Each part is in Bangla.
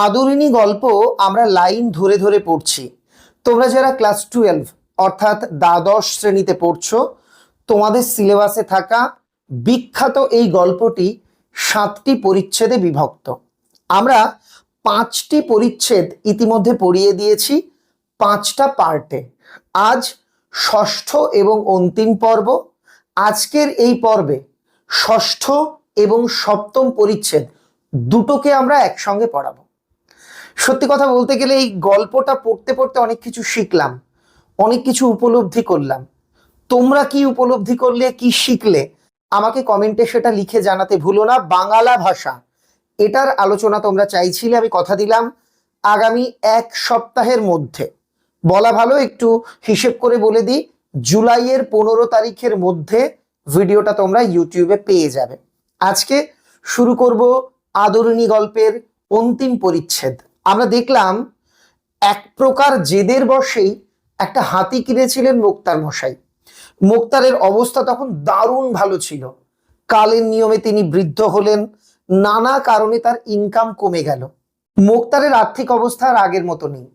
আদরিনী গল্প আমরা লাইন ধরে ধরে পড়ছি। তোমরা যারা ক্লাস টুয়েলভ অর্থাৎ দ্বাদশ শ্রেণীতে পড়ছো, তোমাদের সিলেবাসে থাকা বিখ্যাত এই গল্পটি সাতটি পরিচ্ছেদে বিভক্ত। আমরা পাঁচটি পরিচ্ছেদ ইতিমধ্যে পড়িয়ে দিয়েছি পাঁচটা পার্টে। আজ ষষ্ঠ এবং অন্তিম পর্ব। আজকের এই পর্বে ষষ্ঠ এবং সপ্তম পরিচ্ছেদ দুটোকে আমরা একসঙ্গে পড়াবো। সত্যি কথা বলতে গেলে এই গল্পটা পড়তে পড়তে অনেক কিছু শিখলাম, অনেক কিছু উপলব্ধি করলাম। তোমরা কি উপলব্ধি করলে, কি শিখলে, আমাকে কমেন্টে সেটা লিখে জানাতে ভুলো না। বাংলা ভাষা, এটার আলোচনা তোমরা চাইছিলে, আমি কথা দিলাম আগামী এক সপ্তাহের মধ্যে। বলা ভালো, একটু হিসেব করে বলে দিই, জুলাইয়ের পনেরো তারিখের মধ্যে ভিডিওটা তোমরা ইউটিউবে পেয়ে যাবে। আজকে শুরু করব আদরণী গল্পের অন্তিম পরিচ্ছেদ। আমরা দেখলাম এক প্রকার জেদের বসেই একটা হাতি কিনেছিলেন মোক্তার মশাই। মোক্তারের অবস্থা তখন দারুণ ভালো ছিল। কালের নিয়মে তিনি বৃদ্ধ হলেন, নানা কারণে তার ইনকাম কমে গেল। মোক্তারের আর্থিক অবস্থা আর আগের মতো নেই।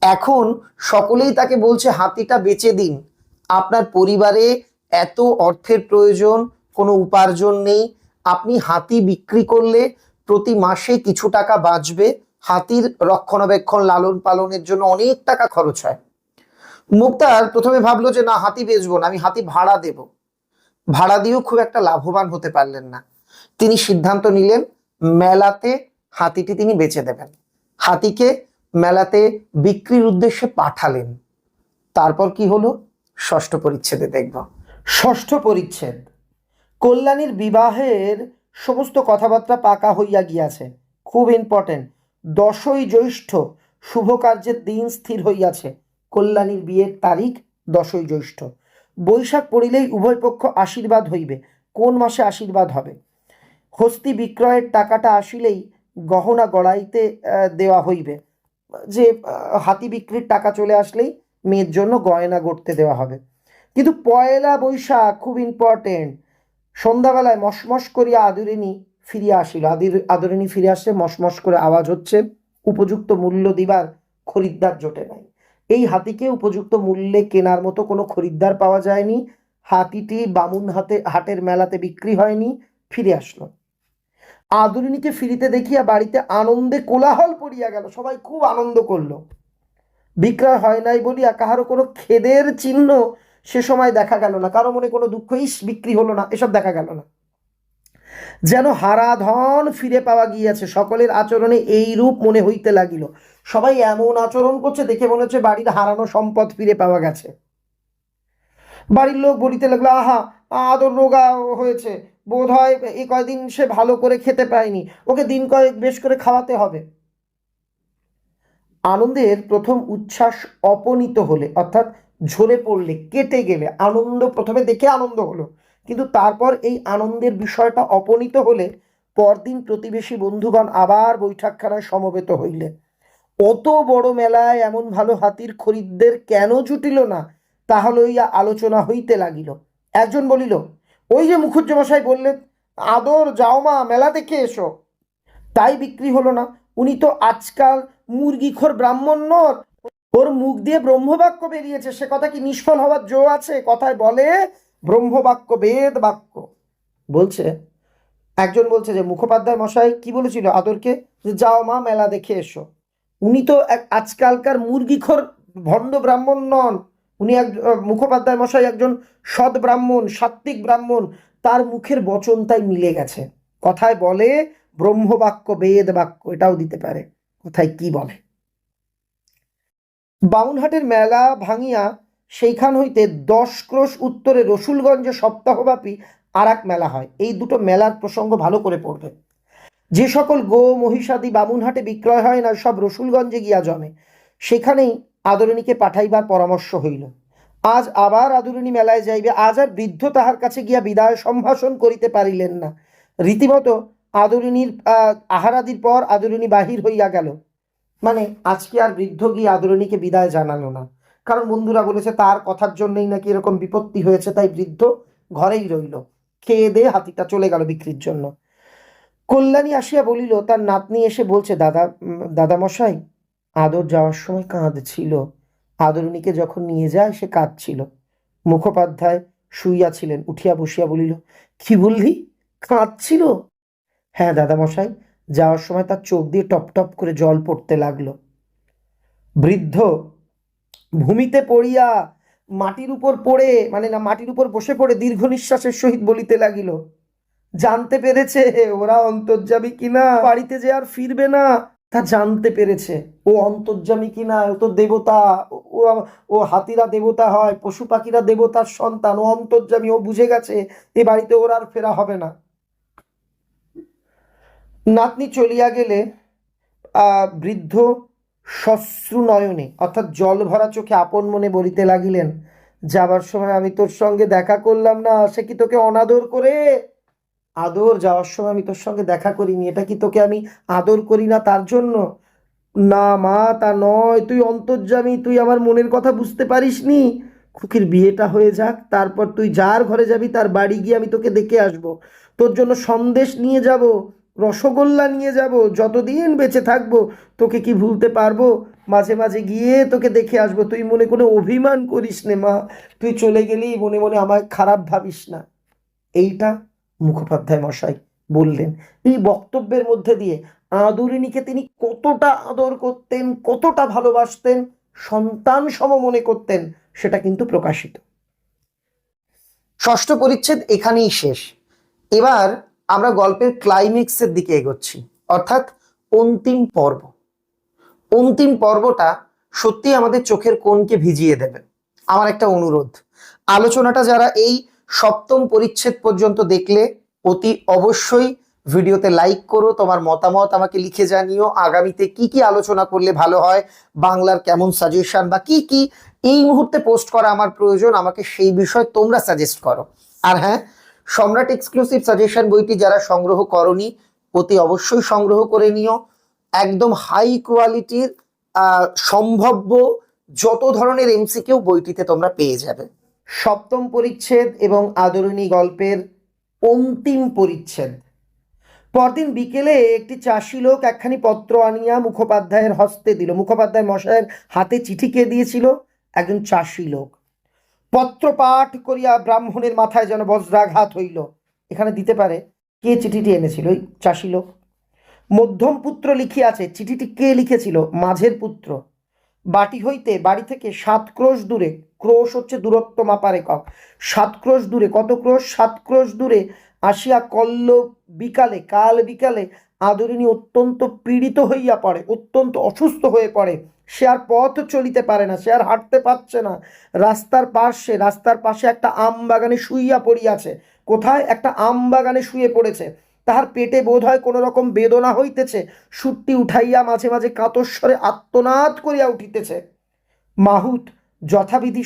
এখন সকলেই তাকে বলছে, হাতিটা বেচে দিন। আপনার পরিবারে এত অর্থের প্রয়োজন, কোনো উপার্জন নেই। আপনি হাতি বিক্রি করলে প্রতি মাসে কিছু টাকা বাঁচবে। হাতির রক্ষণাবেক্ষণ লালন পালনের জন্য অনেক টাকা খরচ হয়। মুক্তার প্রথমে ভাবলো যে, না, হাতি বেচবো না, আমি হাতি ভাড়া দেব। ভাড়া দিয়েও খুব একটা লাভবান হতে পারলেন না। তিনি সিদ্ধান্ত নিলেন, মেলাতে হাতিটি তিনি বেচে দেবেন। হাতিকে মেলাতে বিক্রির উদ্দেশ্যে পাঠালেন। তারপর কি হলো? ষষ্ঠ পরিচ্ছেদে দেখব। ষষ্ঠ পরিচ্ছেদ। কল্যাণীর বিবাহের সমস্ত কথাবার্তা পাকা হইয়া গিয়াছে। খুব ইম্পর্টেন্ট দশই জ্যৈষ্ঠ শুভ কার্যের দিন স্থির হইয়াছে। কল্যাণীর বিয়ের তারিখ দশই জ্যৈষ্ঠ। বৈশাখ পড়িলেই উভয় পক্ষ আশীর্বাদ হইবে। কোন মাসে আশীর্বাদ হবে? হস্তি বিক্রয়ের টাকাটা আসিলেই গহনা গড়াইতে দেওয়া হইবে। যে হাতি বিক্রির টাকা চলে আসলেই মেয়ের জন্য গয়না গড়তে দেওয়া হবে। কিন্তু পয়লা বৈশাখ খুব ইম্পর্টেন্ট সন্ধ্যাবেলায় মশমশ করিয়া আদরিনী ফিরিয়া আসিল আদির আদরিনী ফিরে আসছে মশমশ করে আওয়াজ হচ্ছে, উপযুক্ত মূল্য দিবার খরিদ্দার জোটে নাই। এই হাতিকে উপযুক্ত মূল্যে কেনার মতো কোনো খরিদ্দার পাওয়া যায়নি। হাতিটি বামুন হাতে, হাটের মেলাতে বিক্রি হয়নি, ফিরে আসলো। আদরিনীকে ফিরিতে দেখিয়া বাড়িতে আনন্দে কোলাহল পড়িয়া গেল, সবাই খুব আনন্দ করল। বিক্রয় হয় নাই বলিয়া কাহারও কোনো খেদের চিহ্ন সে সময় দেখা গেল না, কারও মনে কোনো দুঃখ ইস বিক্রি হলো না, এসব দেখা গেল না। যেন হারা ধন ফিরে পাওয়া গিয়াছে। সকলের আচরণে এই রূপ মনে হইতে লাগিল। সবাই এমন আচরণ করছে দেখে মনে হচ্ছে বাড়ির হারানো সম্পদ ফিরে পাওয়া গেছে। বাড়ির লোক বলিতে লাগল, আহা, আদর রোগা হয়েছে। বোধ হয় এই কয়দিন সে ভালো করে খেতে পায়নি ওকে দিন কয়েক বেশ করে খাওয়াতে হবে। আনন্দের প্রথম উচ্ছ্বাস অপনীত হলে, অর্থাৎ ঝরে পড়লে, কেটে গেলে, আনন্দ প্রথমে দেখে আনন্দ হলো। কিন্তু তারপর এই আনন্দের বিষয়টা অপনীত হলে পরদিন প্রতিবেশী বন্ধুগণ আবার বৈঠকখানায় সমবেত হইলে। অত বড় মেলায় এমন ভালো হাতির খরিদ্দের কেন জুটিল না তাহা লইয়া আলোচনা হইতে লাগিল। একজন বলিল, ওই যে মুখুজ্জমশাই বললেন, আদর যাও মা, মেলা দেখে এসো। তাই বিক্রি হলো না। উনি তো আজকাল মুরগিখোর ব্রাহ্মণ নন। ওর মুখ দিয়ে ব্রহ্মবাক্য বেরিয়েছে। সে কথা কি নিষ্ফল হওয়ার জো আছে? কথায় বলে ব্রহ্মবাক্য, বেদ বাক্য। বলছে, একজন বলছে যে, মুখোপাধ্যায় মশাই, কি বলেছিল আদরকে? যে, যাও মা, মেলা দেখে এসো। উনি তো এক আজকালকার মুরগিখোর ভণ্ড ব্রাহ্মণ নন। উনি এক মুখোপাধ্যায় মশাই একজন সৎ ব্রাহ্মণ, সাত্ত্বিক ব্রাহ্মণ। তার মুখের বচন তাই মিলে গেছে। কথায় বলে, ব্রহ্মবাক্য, বেদ বাক্য, এটাও দিতে পারে। কোথায় কি বলে? বাউনহাটের মেলা ভাঙিয়া সেইখান হইতে দশ ক্রোশ উত্তরে রসুলগঞ্জে সপ্তাহব্যাপী আর মেলা হয়। এই দুটো মেলার প্রসঙ্গ ভালো করে পড়বে। যে সকল গো মহিষাদি বামুনহাটে বিক্রয় হয় না সব রসুলগঞ্জে গিয়া জমে। সেখানেই আদরণীকে পাঠাইবার পরামর্শ হইল। আজ আবার আদরণী মেলায় যাইবে আজ আর বৃদ্ধ তাহার কাছে গিয়া বিদায় সম্ভাষণ করিতে পারিলেন না। রীতিমতো আদরিণীর আহ, আহারাদির পর আদরিণী বাহির হইয়া গেল। মানে আজকে আর বৃদ্ধ গিয়ে আদরণীকে বিদায় জানালো না। কারণ বন্ধুরা বলেছে তার কথার জন্যই নাকি এরকম বিপত্তি হয়েছে, তাই বৃদ্ধ ঘরেই রইল। খেয়ে দিয়ে হাতিটা চলে গেল বিক্রির জন্য। কল্যাণী আসিয়া বলিল, তার নাতনি এসে বলছে, দাদা দাদামশাই, আদর যাওয়ার সময় কাঁদছিল। আদরণীকে যখন নিয়ে যায়, সে কাঁদছিল। মুখোপাধ্যায় শুইয়াছিলেন উঠিয়া বসিয়া বলিল, কি বললি? কাঁদছিল? হ্যাঁ দাদামশাই, যাওয়ার সময় তার চোখ দিয়ে টপ টপ করে জল পড়তে লাগল। বৃদ্ধ ভূমিতে পড়িয়া মাটির উপর পড়ে মানে না, মাটির উপর বসে পড়ে দীর্ঘ নিঃশ্বাসের সহিত বলিতে লাগিল। জানতে পেরেছে, ওরা অন্তর্যামী কিনা? বাড়িতে যে আর ফিরবে না, তা জানতে পেরেছে। ও অন্তর্যামী কিনা? ও তো দেবতা, ও ও হাতিরা দেবতা হয়, পশু পাখিরা দেবতার সন্তান, ও অন্তর্যামী, ও বুঝে গেছে, এ বাড়িতে ওর আর ফেরা হবে না। নাতনি চলিয়া গেলে বৃদ্ধ শ্মশ্রু নয়নে অর্থাৎ জল ভরা চোখে আপন মনে বলিতে লাগিলেন, যাবার সময় আমি তোর সঙ্গে দেখা করলাম না, সে কি তোকে অনাদর করে? আদর যাওয়ার সময় আমি তোর সঙ্গে দেখা করিনি, এটা কি তোকে আমি আদর করি না তার জন্য? না মা, তা নয়, তুই অন্তর্যামী, তুই আমার মনের কথা বুঝতে পারিস নি খুকির বিয়েটা হয়ে যাক, তারপর তুই যার ঘরে যাবি, তার বাড়ি গিয়ে আমি তোকে দেখে আসব। তোর জন্য সন্দেশ নিয়ে যাব। রসগোল্লা নিয়ে যাব, যতদিন বেঁচে থাকব, তোকে কি ভুলতে পারব? মাঝে মাঝে গিয়ে তোকে দেখে আসব। তুই মনে কোনো অভিমান করিস নে, মা। তুই চলে গেলি মনে মনে আমায় খারাপ ভাবিস না। এইটা মুখোপাধ্যায় মশাই বললেন। এই বক্তব্যের মধ্যে দিয়ে আদরিণীকে তিনি কতটা আদর করতেন, কতটা ভালোবাসতেন, সন্তান সম মনে করতেন, সেটা কিন্তু প্রকাশিত। ষষ্ঠ পরিচ্ছেদ এখানেই শেষ। এবার আমরা গল্পের ক্লাইম্যাক্সের দিকে এগোচ্ছি। অর্থাৎ অন্তিম পর্ব। অন্তিম পর্বটা সত্যি আমাদের চোখের কোণকে ভিজিয়ে দেবে। আমার একটা অনুরোধ। আলোচনাটা যারা এই সপ্তম পরিচ্ছেদ পর্যন্ত দেখলে, অতি অবশ্যই ভিডিওতে লাইক করো, তোমার মতামত আমাকে লিখে জানিও। আগামীতে কি কি আলোচনা করলে ভালো হয়, বাংলার কেমন সাজেশন বা কি কি এই মুহূর্তে পোস্ট করা আমার প্রয়োজন, আমাকে সেই বিষয় তোমরা সাজেস্ট করো। আর হ্যাঁ সম্রাট এক্সক্লুসিভ সাজেশন বইটি যারা সংগ্রহ করনি, অতি অবশ্যই সংগ্রহ করে নিও। একদম হাই কোয়ালিটির সম্ভাব্য যত ধরনের এমসিকিউ বইটিতে তোমরা পেয়ে যাবে। সপ্তম পরিচ্ছেদ এবং আদরণী গল্পের অন্তিম পরিচ্ছেদ। পরদিন বিকেলে একটি চাষি লোক একখানি পত্র আনিয়া মুখোপাধ্যায়ের হস্তে দিল। মুখোপাধ্যায় মশাইয়ের হাতে চিঠি কে দিয়েছিল? একজন চাষি লোক। পত্র পাঠ করিয়া ব্রাহ্মণের মাথায় যেন বজ্রাঘাত হইল। এখানে দিতে পারে, কে চিঠিটি এনেছিল? ওই চাষি লোক। মধ্যম পুত্র লিখিয়াছে, চিঠিটি কে লিখেছিল? মাঝের পুত্র। বাটি হইতে বাড়ি থেকে সাত ক্রোশ দূরে, ক্রোশ হচ্ছে দূরত্ব মাপার একক, সাত ক্রোশ দূরে, কত ক্রোশ? সাত ক্রোশ দূরে আসিয়া কল্ল বিকালে, কাল বিকালে আদরিণী অত্যন্ত পীড়িত হইয়া পড়ে, অত্যন্ত অসুস্থ হয়ে পড়ে। সে আর পথ চলিতে পারে না, সে আর হাঁটতে পারছে না। রাস্তার পাশে রাস্তার পাশে একটা আম বাগানে শুইয়া পড়িয়াছে। কোথায়? একটা আম বাগানে শুয়ে পড়েছে। তাহার পেটে বোধ হয় কোনো রকম বেদনা হইতেছে। সুরটি উঠাইয়া মাঝে মাঝে কাতস্বরে আত্মনাদ করিয়া উঠিতেছে। মাহুত যথাবিধি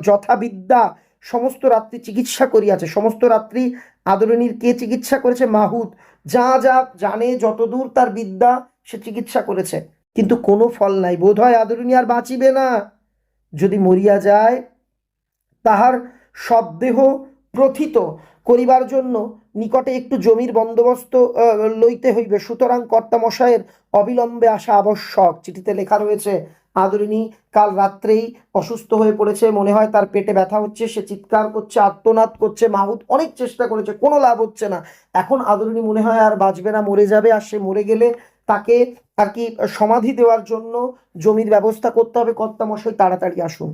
যথাবিদ্যা সমস্ত রাত্রি চিকিৎসা করিয়াছে। সমস্ত রাত্রি আদরণীর কে চিকিৎসা করেছে? মাহুত। যা যা জানে, যতদূর তার বিদ্যা, সে চিকিৎসা করেছে। কিন্তু কোনো ফল নাই। বোধ হয় আদরণী আর বাঁচিবে না। যদি মরিয়া যায়, তাহার শবদেহ প্রথিত করিবার জন্য নিকটে একটু জমির বন্দোবস্ত লইতে হইবে। সুতরাং কর্তামশায়ের অবিলম্বে আসা আবশ্যক। চিঠিতে লেখা রয়েছে আদরিণী কাল রাত্রেই অসুস্থ হয়ে পড়েছে। মনে হয় তার পেটে ব্যথা হচ্ছে। সে চিৎকার করছে আত্মনাদ করছে। মাহুত অনেক চেষ্টা করেছে। কোনো লাভ হচ্ছে না। এখন আদরিণী মনে হয় আর বাঁচবে না। মরে যাবে। আর সে মরে গেলে তাকে আর কি সমাধি দেওয়ার জন্য জমির ব্যবস্থা করতে হবে। কর্তামশাই তাড়াতাড়ি আসুন।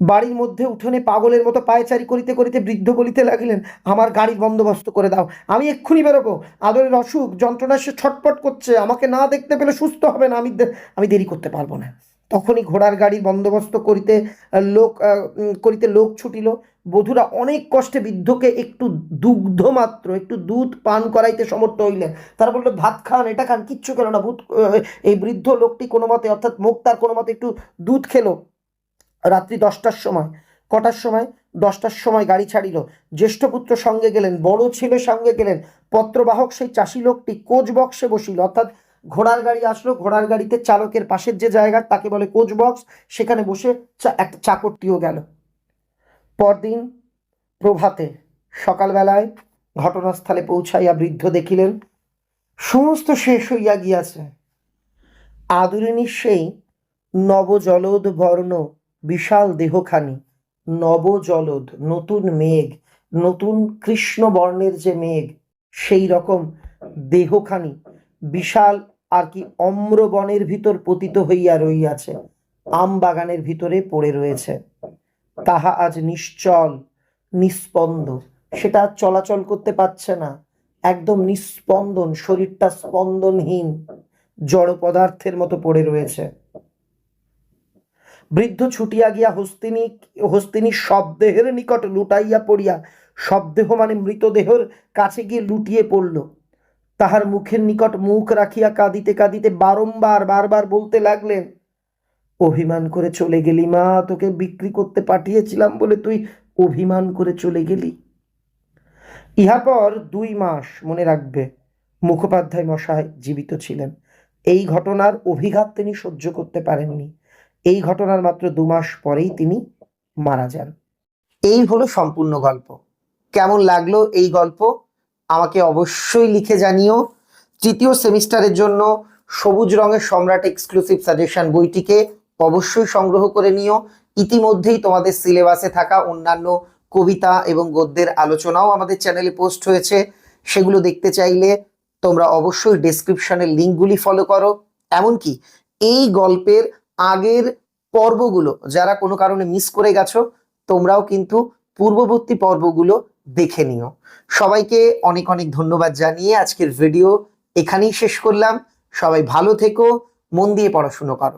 বাড়ির মধ্যে উঠোনে পাগলের মতো পায়চারি করিতে করিতে বৃদ্ধ বলিতে লাগিলেন, আমার গাড়ির বন্দোবস্ত করে দাও, আমি এক্ষুনি বেরোবো। আদরের অসুখ, যন্ত্রণা সে ছটপট করছে, আমাকে না দেখতে পেলে সুস্থ হবে না, আমি আমি দেরি করতে পারব না। তখনই ঘোড়ার গাড়ির বন্দোবস্ত করিতে লোক করিতে লোক ছুটিল। বধূরা অনেক কষ্টে বৃদ্ধকে একটু দুগ্ধ মাত্র, একটু দুধ পান করাইতে সমর্থ হইলেন। তারা বলল, ভাত খান, এটা খান, কিচ্ছু খেলো না, ভূত এই বৃদ্ধ লোকটি কোনো মতে, অর্থাৎ মুখ তার কোনো মতে একটু দুধ খেলো। রাত্রি দশটার সময়, কটার সময়? দশটার সময় গাড়ি ছাড়িল। জ্যেষ্ঠ পুত্র সঙ্গে গেলেন, বড় ছেলে সঙ্গে গেলেন। পত্রবাহক সেই চাষি লোকটি কোচ বক্সে বসিল, অর্থাৎ ঘোড়ার গাড়ি আসলো, ঘোড়ার গাড়িতে চালকের পাশের যে জায়গা, তাকে বলে কোচ বক্স, সেখানে বসে একটা চাকরটিও গেল। পরদিন প্রভাতে সকালবেলায় ঘটনাস্থলে পৌঁছাইয়া বৃদ্ধ দেখিলেন, সমস্ত শেষ হইয়া গিয়াছে। আদরিনী সেই নবজলদ বর্ণ, বিশাল দেহখানি, নবজলদ, নতুন মেঘ, নতুন কৃষ্ণ বর্ণের যে মেঘ, সেই রকম দেহখানি বিশাল আর কি অম্র বনের ভিতর পতিত হইয়া রইয়াছে আম বাগানের ভিতরে পড়ে রয়েছে। তাহা আজ নিশ্চল, নিস্পন্দ, সেটা চলাচল করতে পারছে না। একদম নিস্পন্দন, শরীরটা স্পন্দনহীন, জড় পদার্থের মতো পড়ে রয়েছে। বৃদ্ধ ছুটিয়া গিয়া হস্তিনী হস্তিনী শবদেহের নিকট লুটাইয়া পড়িয়া, শবদেহ মানে মৃতদেহর কাছে গিয়ে লুটিয়ে পড়ল। তাহার মুখের নিকট মুখ রাখিয়া কাঁদিতে কাঁদিতে বারম্বার, বারবার বলতে লাগলেন, অভিমান করে চলে গেলি মা, তোকে বিক্রি করতে পাঠিয়েছিলাম বলে তুই অভিমান করে চলে গেলি। ইহাপর দুই মাস মনে রাখবে, মুখোপাধ্যায় মশাই জীবিত ছিলেন। এই ঘটনার অভিঘাত তিনি সহ্য করতে পারেননি। এই ঘটনার মাত্র দু মাস পরেই তিনি মারা যান। এই হলো সম্পূর্ণ গল্প। কেমন লাগল এই গল্প? আমাকে অবশ্যই লিখে জানিও। তৃতীয় সেমিস্টারের জন্য সবুজ রঙের সম্রাট এক্সক্লুসিভ সাজেশন বইটিকে অবশ্যই সংগ্রহ করে নিও। ইতিমধ্যেই তোমাদের সিলেবাসে থাকা অন্যান্য কবিতা এবং গদ্যের আলোচনাও আমাদের চ্যানেলে পোস্ট হয়েছে। সেগুলো দেখতে চাইলে তোমরা অবশ্যই ডেসক্রিপশনের লিঙ্কগুলি ফলো করো। এমনকি এই গল্পের আগের পর্বগুলো, যারা কোনো কারণে মিস করে গেছো, তোমরাও কিন্তু পূর্ববর্তী পর্বগুলো দেখে নিও। সবাইকে অনেক অনেক ধন্যবাদ জানিয়ে আজকের ভিডিও এখানেই শেষ করলাম। সবাই ভালো থেকো, মন দিয়ে পড়াশুনো করো।